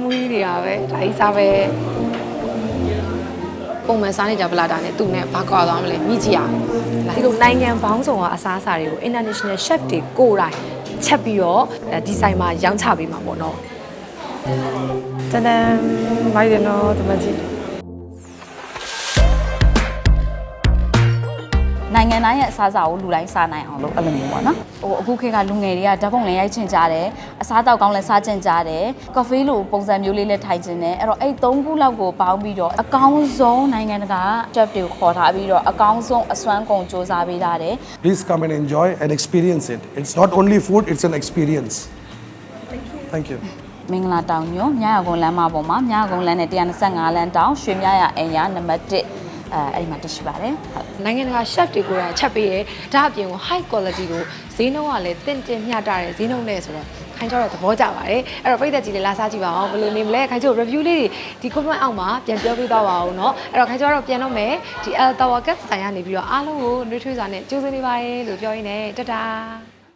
မွေးနေတာပဲဒါကြီးစားပဲပုံမှန်စားနေကြပလာတာနဲ့သူနဲ့ဘာကွာသွားမလဲမြည်ကြည့်ရအောင်ဒီလိုနိုင်ငံပေါင်းစုံကအစားအစာတွေကို international chef တွေကိုယ်တိုင်ချက်ပြီးတော့ဒီဇိုင်မှာရောင်းချပေးမှာပေါ့နော်တန်တန်ဘိုင်ရနော်ဒီမကြီး နိုင်ငံတိုင်းရဲ့အစားအစာကိုလူတိုင်းစားနိုင်အောင်လို့အဲ့လိုမျိုးပေါ့နော်ဟိုအခုခေတ်ကလူငယ်တွေကဓာတ်ပုံလည်းရိုက်ချင်ကြတယ်အစားတောက်ကောင်းလည်းစားချင်ကြတယ်ကော်ဖီလိုပုံစံမျိုးလေးလည်းထိုင်ချင်တယ်အဲ့တော့အဲ့သုံးခုလောက်ကိုပေါင်းပြီးတော့အကောင်းဆုံးနိုင်ငံတကာ chef တွေကိုခေါ်ထားပြီးတော့အကောင်းဆုံးအစွမ်းကုန်စ조사ပေးထားတယ် Please come and enjoy and experience it. It's not only food, it's an experience. Thank you. မင်္ဂလာတောင်ညွန့်မြရကုန်းလမ်းမပေါ်မှာမြရကုန်းလမ်းနဲ့125လမ်းတောင်ရွှေမြရအင်ယာနံပါတ်1 အဲအဲ့ဒီမှာတရှိပါတယ်ဟုတ် နိုင်ငံတကာ chef တွေကိုယ်တိုင်ချက်ပေးရဲဒါအပြင်ကို high quality ကိုဈေးနှုန်းကလည်းတင့်တင်မျှတတဲ့ဈေးနှုန်းနဲ့ဆိုတော့ခိုင်ကျော်တော့သဘောကျပါတယ်အဲ့တော့ပြည်သက်ကြီးလေးလာစားကြည့်ပါအောင်ဘယ်လိုနေမလဲခိုင်ကျော် review လေးတွေဒီ comment အောက်မှာပြန်ပြောပေးသွားပါဦးเนาะအဲ့တော့ခိုင်ကျော်ကတော့ပြန်တော့မယ်ဒီ El Tawakat ဆိုင်ကနေပြီးတော့အားလုံးကိုနှွေးထွေးစွာနဲ့ကြိုးစားနေပါတယ်လို့ပြောရင်းနဲ့တတား